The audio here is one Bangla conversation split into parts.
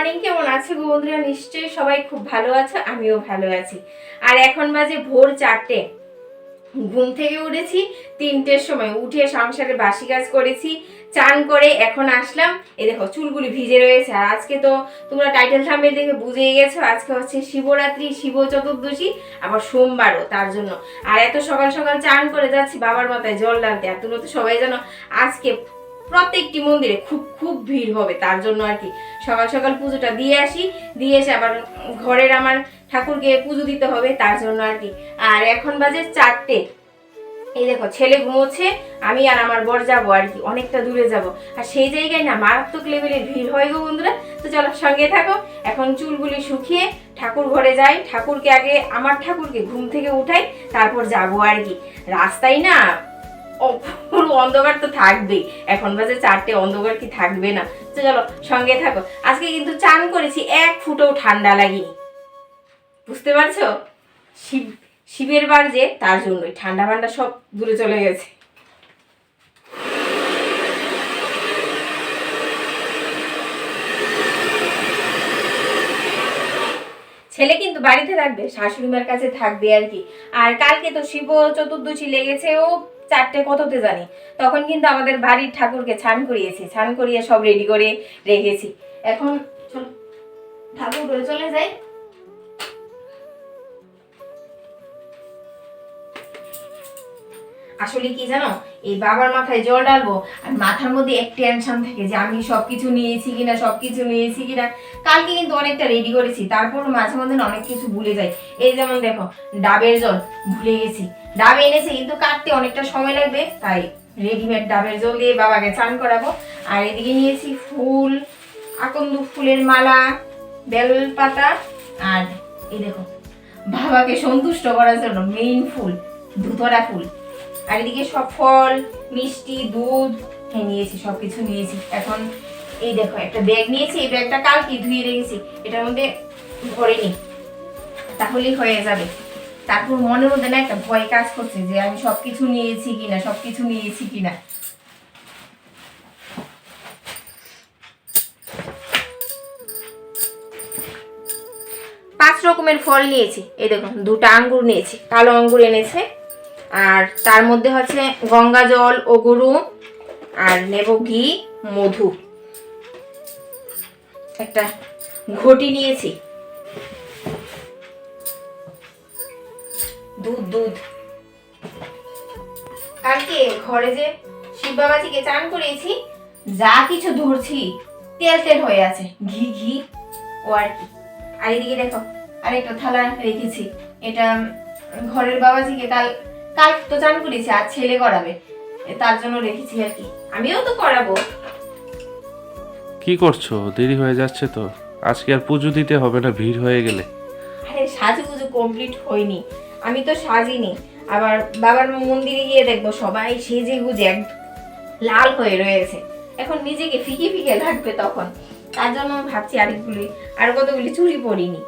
মর্নিং কেমন আছো গো বন্ধুরা? নিশ্চয়ই সবাই খুব ভালো আছো, আমিও ভালো আছি। আর এখন বাজে ভোর চারটে। ঘুম থেকে উঠেছি, তিনটের সময়। উঠে সংসারে বাসি কাজ করেছি, চান করে এখন আসলাম। এই দেখো, চুলগুলি ভিজে রয়েছে। আর আজকে তো তোমরা টাইটেল থাম্বেল দেখে বুঝেই গেছো, আজকে হচ্ছে শিবরাত্রি, শিব চতুর্দশী, আবার সোমবারও, তার জন্য। আর এত সকাল সকাল চান করে যাচ্ছি, বাবার মাথায় জল ডালতে আর তোমরা তো সবাই জানো, আজকে প্রত্যেকটি মন্দিরে খুব খুব ভিড় হবে, তার জন্য আর কি। সকাল সকাল পুজোটা দিয়ে আসি, দিয়ে এসে আবার ঘরের আমার ঠাকুরকে পুজো দিতে হবে, তার জন্য আর কি। আর এখন বাজে চারটে। এই দেখো, ছেলে ঘুমোচ্ছে, আমি আর আমার বর যাব আর কি, অনেকটা দূরে যাব। আর সেই জায়গায় না মারাত্মক লেভেলের ভিড় হয় গো বন্ধুরা। তো চলো সঙ্গে থাকো, এখন চুলগুলি শুকিয়ে ঠাকুর ঘরে যাই, ঠাকুরকে আগে, আমার ঠাকুরকে ঘুম থেকে উঠাই, তারপর যাব আর কি। রাস্তায় না পুরো অন্ধকার তো থাকবেই। এখন বাজে চারটে, অন্ধকার কি থাকবে না? তো চলো, সঙ্গে থাকো। আজকে কিন্তু চান করেছি, এক ফুটেও ঠান্ডা লাগেনি। বুঝতে পারছ? শিব, শিবের বার যে, তার জন্যই। ঠান্ডা ফান্ডা সব দূরে চলে গেছে। ছেলে কিন্তু বাড়িতে থাকবে শাশুড়ি মার কাছে থাকবে আর কি। আর কালকে তো শিব চতুর্দশী লেগেছে, ও চারটে কততে জানি। তখন কিন্তু আমাদের বাড়ির ঠাকুরকে ছান করিয়েছি। ছান করিয়ে সব রেডি করে রেখেছি। এখন ঠাকুর করে চলে যাই। আসলে কি জানো? এই বাবার মাথায় জল ডালবো আর মাথার মধ্যে এক টেনশন থাকে যে আমি সবকিছু নিয়েছি কিনা, সবকিছু নিয়েছি কিনা। কালকে কিন্তু অনেকটা রেডি করেছি, তারপর মাঝে মধ্যে অনেক কিছু ভুলে যাই। এই যেমন দেখো, ডাবের জল, ভুলে গেছি। ডাব এনেছে কিন্তু কাটতে অনেকটা সময় লাগবে, তাই রেডিমেড ডাবের জল দিয়ে বাবাকে চান করাবো। আর এদিকে নিয়েছি ফুল, আকন্দ ফুলের মালা বেল পাতা আর এই দেখো, বাবাকে সন্তুষ্ট করার জন্য মেইন ফুল, ধুতরা ফুল। আর এদিকে সব ফল, মিষ্টি, দুধ হ্যাঁ নিয়েছি সব কিছু নিয়েছি। এখন এই দেখো, একটা ব্যাগ নিয়েছি, এই ব্যাগটা কালকে ধুয়ে রেখেছি। এটার মধ্যে ভরে নি। তাহলেই হয়ে যাবে। তারপর মনের মধ্যে না একটা ভয় কাজ করছে যে আমি সব কিছু নিয়েছি কিনা সব কিছু নিয়েছি কিনা। পাঁচ রকমের ফল নিয়েছি। এই দেখুন দুটো আঙ্গুর নিয়েছি, কালো আঙ্গুর এনেছে। আর তার মধ্যে হচ্ছে গঙ্গা জল ও গরু, আর নেব ঘি, মধু। একটা ঘটি নিয়েছি। দুধ দুধ। কালকে ঘরে যে শিব বাবাজিকে চান করিয়েছি, যা কিছু ধরছি, তেল তেল হয়ে আছে। ঘি ঘি। ও আর কি। আর এদিকে দেখো আর একটা থালা রেখেছি। এটা ঘরের বাবাজিকে কাল কাল তো চান করেছি আর ছেলে করাবে। তার জন্য রেখেছি আর কি। আমিও তো করাবো। কি করছ? দেরি হয়ে যাচ্ছে তো। আজকে আর পুজো দিতে হবে না ভিড় হয়ে গেলে। আরে সাজুগুজু কমপ্লিট হয়নি। আমি তো সাজিনি। আবার বাবার মন্দিরে গিয়ে দেখব সবাই সেজে গুজে এক লাল হয়ে রয়েছে। এখন নিজেকে ফিকে ফিকে লাগবে তখন। তার জন্য ভাবছি আরেকগুলি আর কতগুলি চুরি পরিনি।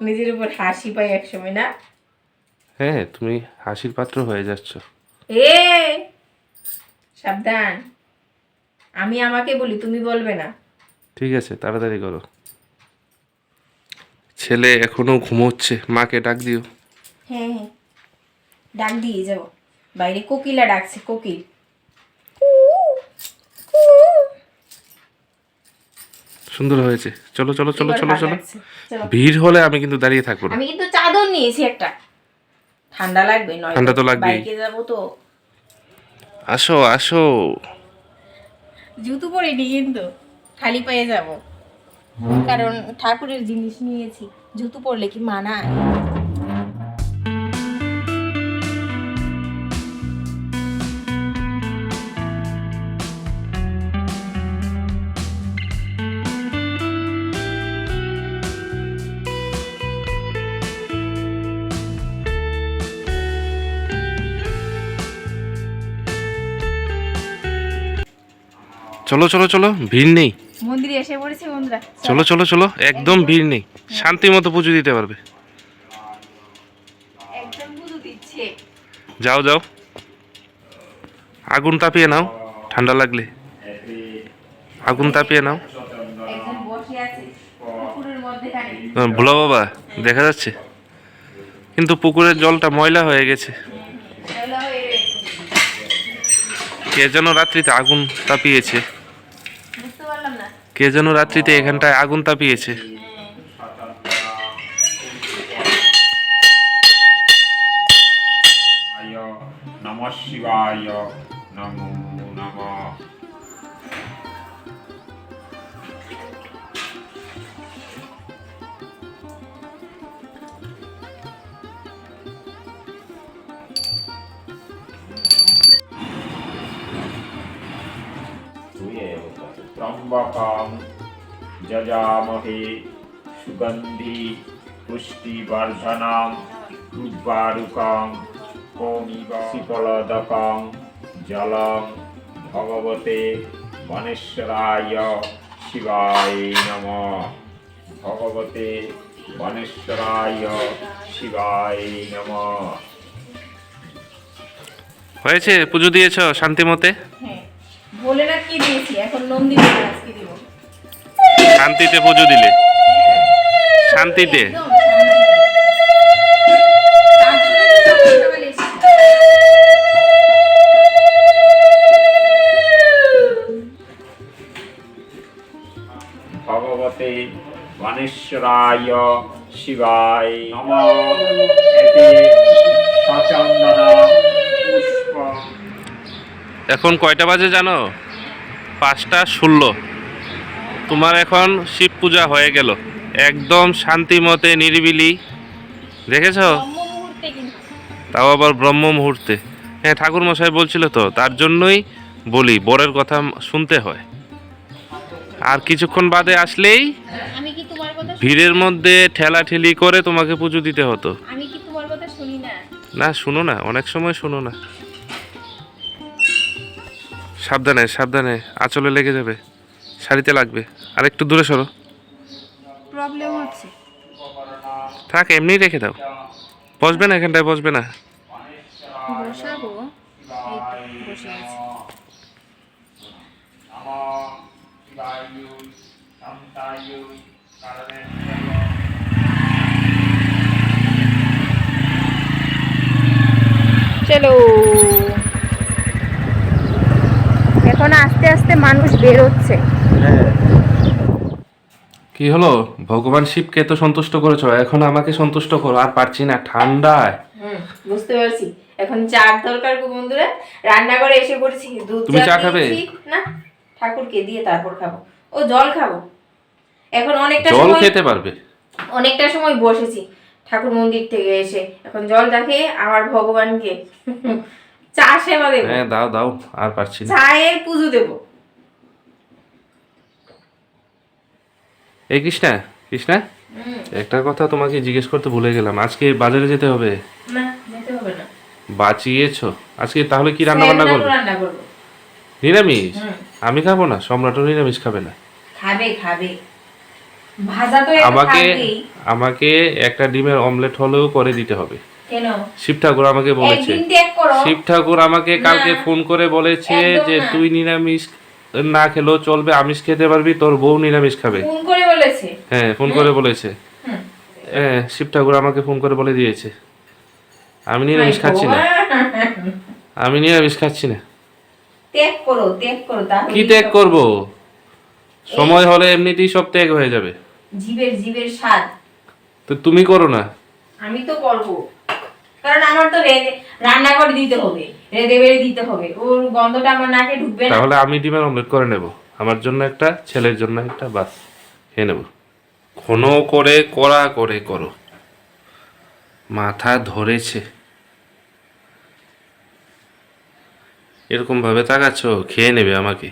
নিজের উপর হাসি পাই একসময় না? হ্যাঁ তুমি হাসির পাত্র হয়ে যাচ্ছ। এ সাবধান। আমি আমাকে বলি তুমি বলবে না। ঠিক আছে তাড়াতাড়ি করো। ছেলে এখনও ঘুমোচ্ছে মাকে ডাক দিও। হ্যাঁ হ্যাঁ। ডাক দিয়ে যাব। বাইরে কোকিলা ডাকছে কোকিল। সুন্দর হয়েছে। চলো চলো চলো চলো চলো। ভিড় হলে আমি কিন্তু দাঁড়িয়ে থাকব আমি কিন্তু চাদর নিয়েছি একটা। ঠান্ডা লাগবে নয় ঠান্ডা তো লাগবে বাইকে যাব তো। আসো আসো। জুতো পরিনি কিন্তু খালি পায়ে যাব। কারণ ঠাকুরের জিনিস নিয়েছি জুতো পরলে কি মানায়? চলো চলো চলো ভিড় নেই। মন্দিরে এসে পড়েছি বন্ধুরা। চলো চলো চলো একদম ভিড় নেই। শান্তি মতো পুজো দিতে পারবে। যাও যাও। আগুন তাপিয়ে নাও ঠান্ডা লাগলে। আগুন তাপিয়ে নাও। ভোলা বাবা দেখা যাচ্ছে। কিন্তু পুকুরের জলটা ময়লা হয়ে গেছে। কে যেন রাত্রিতে আগুন তাপিয়েছে? কে যেন রাত্রিতে এখানটায় আগুন তাপিয়েছে? নম শিবায়। যজামহে সুগন্ধি পুষ্টিবর্ধনং উদ্বারুকং কৌমিব শিপলদকং জলং ভগবতে বনেশ্বরায় শিবায় নম ভগবতে বনেশ্বরায় শিবায় নম হয়েছে? পুজো দিয়েছ শান্তিমতে? হ্যাঁ ভোলেনাথ কি দিয়েছি? এখন নন্দী আজকে দিব। শান্তিতে পুজো দিলে। শান্তিতে। ভগবতে বনেশ্বরায় শিবায় নম। এখন কয়টা বাজে জানো? পাঁচটা ষোলো। তোমার এখন শিব পূজা হয়ে গেল। একদম শান্তিমতে নিরিবিলি। দেখেছ? তাও আবার ব্রহ্ম মুহূর্তে। হ্যাঁ ঠাকুর মশাই বলছিল তো তার জন্যই বলি বরের কথা শুনতে হয়। আর কিছুক্ষণ বাদে আসলেই ভিড়ের মধ্যে ঠেলা ঠেলি করে তোমাকে পুজো দিতে হতো। না শুনো না অনেক সময় শুনো না। সাবধানে সাবধানে। আঁচলে লেগে যাবে। শাড়িতে লাগবে। আর একটু দূরে সরো। প্রবলেম হচ্ছে। থাক এমনিই রেখে দাও। বসবে না এখানটায় বসবে না। বসাবো। বসে আছি। চলো এখন আস্তে আস্তে মানুষ বেরোচ্ছে। কি হলো? ভগবান শিবকে তো সন্তুষ্ট করেছ এখন আমাকে সন্তুষ্ট করো আর পারছি না ঠান্ডায়। হুম বুঝতে পারছি। এখন চার দরকার গো বন্ধুরা রান্না করে এসে পড়েছি দুধ তুমি চা খাবে? না ঠাকুরকে দিয়ে তারপর খাব। ও জল খাব। এখন অনেকটা জল সময় খেতে পারবে। অনেকটা সময় বসেছি ঠাকুর মন্দির থেকে এসে। এখন জল খেয়ে আমার ভগবানকে চা সেবা দেবো। হ্যাঁ দাও দাও আর পারছি না। চায়ের পুজো দেবো। এই কৃষ্ণা কৃষ্ণা একটা কথা তোমাকে জিজ্ঞেস করতে ভুলে গেলাম। আজকে বাজারে যেতে হবে? না যেতে হবে না। বাঁচিয়েছো? আজকে তাহলে কি রান্না বান্না করবে? রান্না করব। নিরামিষ? আমি খাব না সম্রাটও নিরামিষ খাবে না। খাবে খাবে। ভাজা তো আমাকে আমাকে একটা ডিমের অমলেট হলেও করে দিতে হবে। শিব ঠাকুর আমাকে বলেছে। শিব ঠাকুর আমাকে কালকে ফোন করে বলেছে যে তুই নিরামিষ না খেলেও চলবে আমিষ খেতে পারবি তোর বউ নিরামিষ খাবে। ফোন করে বলেছে। হ্যাঁ ফোন করে বলেছে। হ্যাঁ শিব ঠাকুর আমাকে ফোন করে বলে দিয়েছে। আমি নিরামিষ খাচ্ছি না। আমি নিরামিষ খাচ্ছি না। ত্যাগ করো ত্যাগ করো কি ত্যাগ করব? সময় হলে এমনিতেই সব ত্যাগ হয়ে যাবে। জীবের জীবের স্বাদ। তো তুমি করো না। আমি তো করব। কারণ আমার তো রান্না করে দিতে হবে রেঁধে বেড়ে দিতে হবে। ওর গন্ধটা আমার নাকে ঢুকবে তাহলে আমি ডিমের অমলেট করে নেব। আমার জন্য একটা ছেলের জন্য একটা বাস খেয়ে নেব। ঘন করে কড়া করে করো। মাথা ধরেছে। এরকম ভাবে তাকাচ্ছ খেয়ে নেবে আমাকে।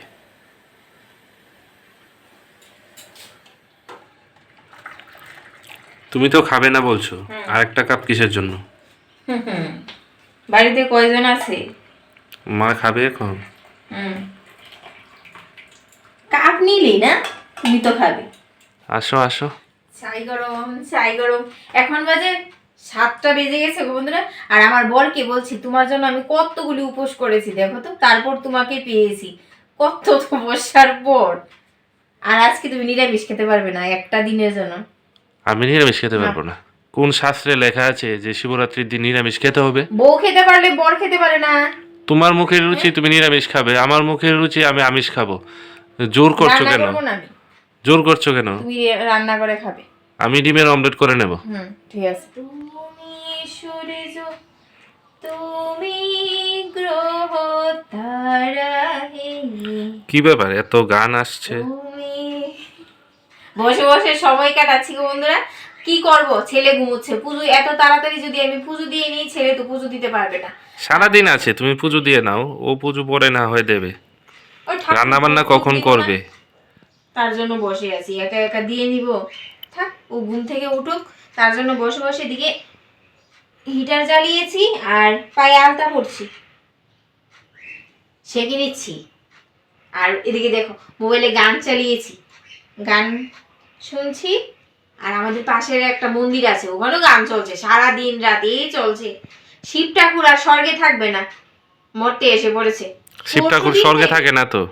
তুমি তো খাবে না বলছো। আর একটা কাপ কিসের জন্য? হুম। বাড়িতে কয়জন আছে? মা খাবে এখন। হুম। কাপ নিলি না? তুমি তো খাবে। আসো আসো। চাই গরম চাই গরম। এখন বাজে সাতটা বেজে গেছে গো বন্ধুরা। আর আমার বরকে বলছি তোমার জন্য আমি কতগুলি উপোস করেছি দেখো তো। তারপর তোমাকে পেয়েছি কত তপস্যার পর। আর আজকে তুমি নিরামিষ খেতে পারবে না একটা দিনের জন্য। আমি নিরামিষ খেতে পারব না। কোন শাস্ত্রে লেখা আছে যে শিবরাত্রির দিন নিরামিষ খেতে হবে? বউ খেতে পারলে বর খেতে পারে না। তোমার মুখের রুচি তুমি নিরামিষ খাবে আমার মুখের রুচি আমি আমিষ খাব। জোর করছ কেন? করব না আমি। জোর করছ কেন? তুমি রান্না করে খাবে। আমি ডিমের অমলেট করে নেব। হুম ঠিক আছে। তুমি সূর্য তুমি গ্রহ তারা কি ব্যাপার এত গান আসছে? তুমি বসে বসে সময় কাটাচ্ছি গো বন্ধুরা। কি করব? ছেলে ঘুমোচ্ছে। পুজো এত তাড়াতাড়ি যদি আমি পুজো দিয়ে নিই ছেলে তো পুজো দিতে পারবে না। সারাদিন আছে তুমি পুজো দিয়ে নাও। ও পুজো পরে না হয়ে দেবে। রান্না বান্না কখন করবে? তার জন্য বসে আছি। একা একা দিয়ে নিব। থাক ও ঘুম থেকে উঠুক। তার জন্য বসে বসে দিকে হিটার জ্বালিয়েছি আর পায়ে আলতা পড়ছি সেঁকে নিচ্ছি। আর এদিকে দেখো মোবাইলে গান চালিয়েছি। গান শুনছি। আর আমাদের পাশের একটা মন্দির আছে ওখানেও গান চলছে সারা দিন রাত এই চলছে। শিব ঠাকুর আর স্বর্গে থাকবে না মরতে এসে পড়েছে। শিব ঠাকুর স্বর্গে থাকে না তো?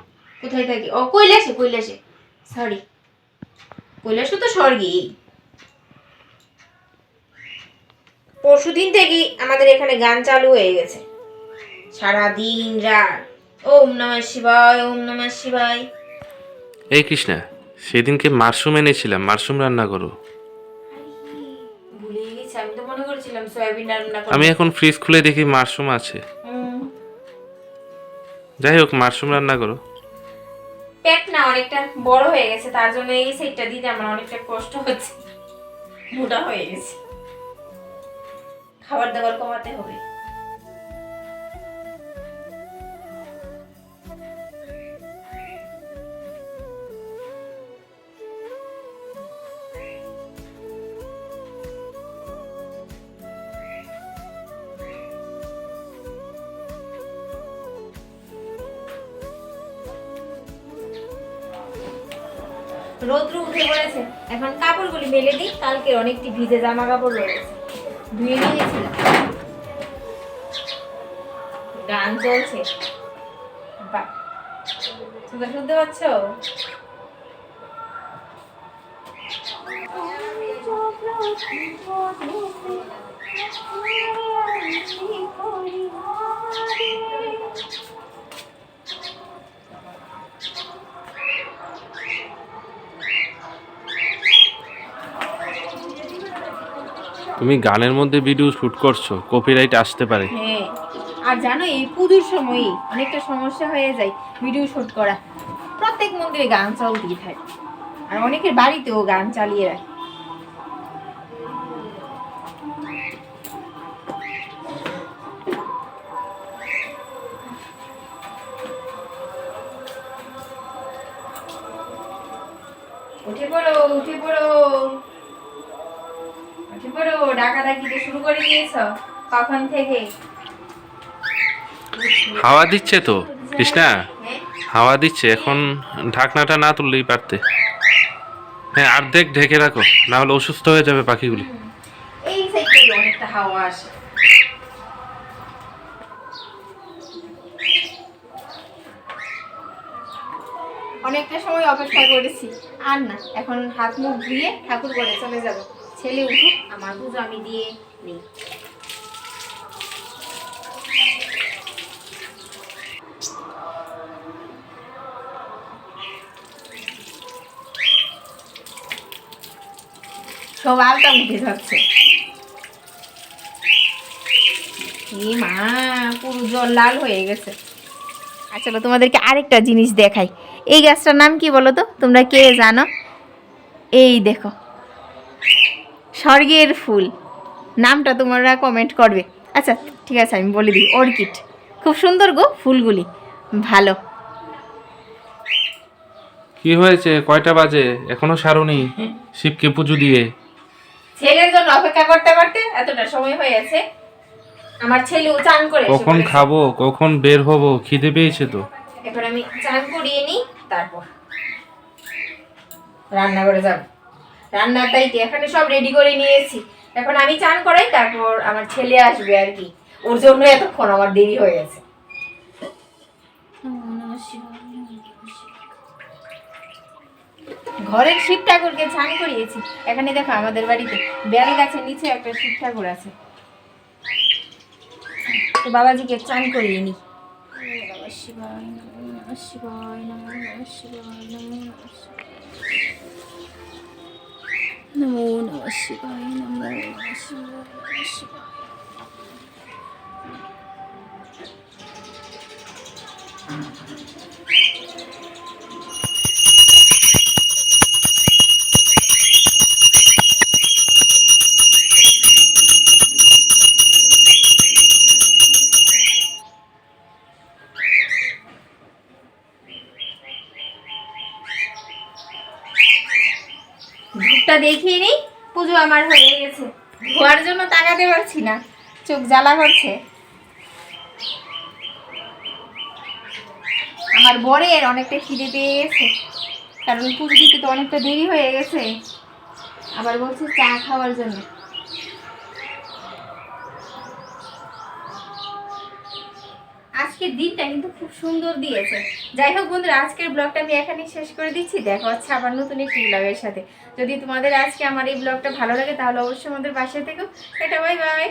কোথায় থাকি? ও কৈলাসে কৈলাসে। সরি কৈলাসও তো স্বর্গেই। পরশুদিন থেকেই আমাদের এখানে গান চালু হয়ে গেছে। সারা দিন রাত। ওম নমঃ শিবায় ওম নমঃ শিবায়। এই কৃষ্ণা। সেদিনকে মাশরুম এনেছিলাম, মাশরুম রান্না করো। আমি এখন ফ্রিজ খুলে দেখি মাশরুম আছে। যাই হোক, মাশরুম রান্না করো। পেট না অনেকটা বড় হয়ে গেছে, তার জন্য এই সাইডটা দিতে আমার অনেকটা কষ্ট হচ্ছে। মোটা হয়ে গেছে। খাবার দাবার কমাতে হবে। রোদ্র উঠে পড়েছে। এখন কাপড়গুলি মেলে দিই কালকে অনেকটি ভিজে জামা কাপড় রয়েছে। ধুয়ে নিয়েছিলাম। গান চলছে। বাহ, তোমরা শুনতে পাচ্ছ? তুমি গানের মধ্যে ভিডিও শুট করছ কপিরাইট আসতে পারে। হ্যাঁ আর জানো, এই পুজোর সময় অনেকটা সমস্যা হয়ে যায় ভিডিও শুট করা। প্রত্যেক মন্দিরে গান চলতেই থাকে আর অনেকের বাড়িতেও গান চালিয়ে রাখে। শুরু করে দিয়েছ? কখন থেকে? হাওয়া দিচ্ছে তো কৃষ্ণা? হ্যাঁ? হাওয়া দিচ্ছে এখন ঢাকনাটা না তুললেই পারতে। হ্যাঁ অর্ধেক ঢেকে রাখো না হলে অসুস্থ হয়ে যাবে পাখিগুলি। এই সাইড অনেকটা হাওয়া আসে। অনেকটা সময় অপেক্ষা করেছি। আর না এখন হাত মুখ ধুয়ে ঠাকুর করে চলে যাব। ছেলে উঠুক, আমার পুজো আমি দিয়ে নিই। সব আলতা উঠে যাচ্ছে। মা, পুরো জল লাল হয়ে গেছে। আচ্ছা তোমাদেরকে আরেকটা জিনিস দেখাই। এই গাছটার নাম কি বলো তো? তোমরা কে জানো? এই দেখো। স্বর্গের ফুল। নামটা তোমরা কমেন্ট করবে। আচ্ছা ঠিক আছে আমি বলে দিই অর্কিড। খুব সুন্দর গো ফুলগুলি। ভালো। কি হয়েছে? কয়টা বাজে? এখনও সারুনি? শিবকে পুজো দিয়ে। ছেলের জন্য অপেক্ষা করতে করতে এতটা সময় হয়ে গেছে। আমার ছেলেও চান করে কখন খাব? কখন বের হব? খিদে পেয়েছে তো। এবার আমি চান করিয়ে নিই তারপর রান্না করে যাব। দায়িত্ব এখানে সব রেডি করে নিয়েছি। এখন আমি চান করাই, তারপর আমার ছেলে আসবে আর কি। ওর জন্য এতক্ষণ আমার দেরি হয়ে গেছে। ঘরের শিব ঠাকুরকে স্নান করিয়েছি। এখানে দেখো আমাদের বাড়িতে বেল গাছের নিচে একটা শিব ঠাকুর আছে। তো বাবাজিকে চান করিয়ে নি। শিবায়, নমো শিবায় নমো শিবায়, নমঃ শিবায়। নমো নমঃ শিবায় নমো নমঃ শিবায় নমঃ শিবায় আমার হয়ে গেছে। ধোয়ার জন্য তাকাতে পারছি না। চোখ জ্বালা করছে। আমার বরের অনেকটা খিদে পেয়ে গেছে। কারণ পুজো দিতে তো অনেকটা দেরি হয়ে গেছে। আবার বলছে চা খাওয়ার জন্য। আজকের দিনটা কিন্তু খুব সুন্দর দিয়েছে। যাই হোক বন্ধুরা, আজকের ব্লগটা আমি এখানেই শেষ করে দিচ্ছি। দেখা হচ্ছে আবার নতুন একটি ব্লগের সাথে। যদি তোমাদের আজকে আমার এই ব্লগটা ভালো লাগে, তাহলে অবশ্যই আমাদের পাশে থেকেও এটা বাই বাই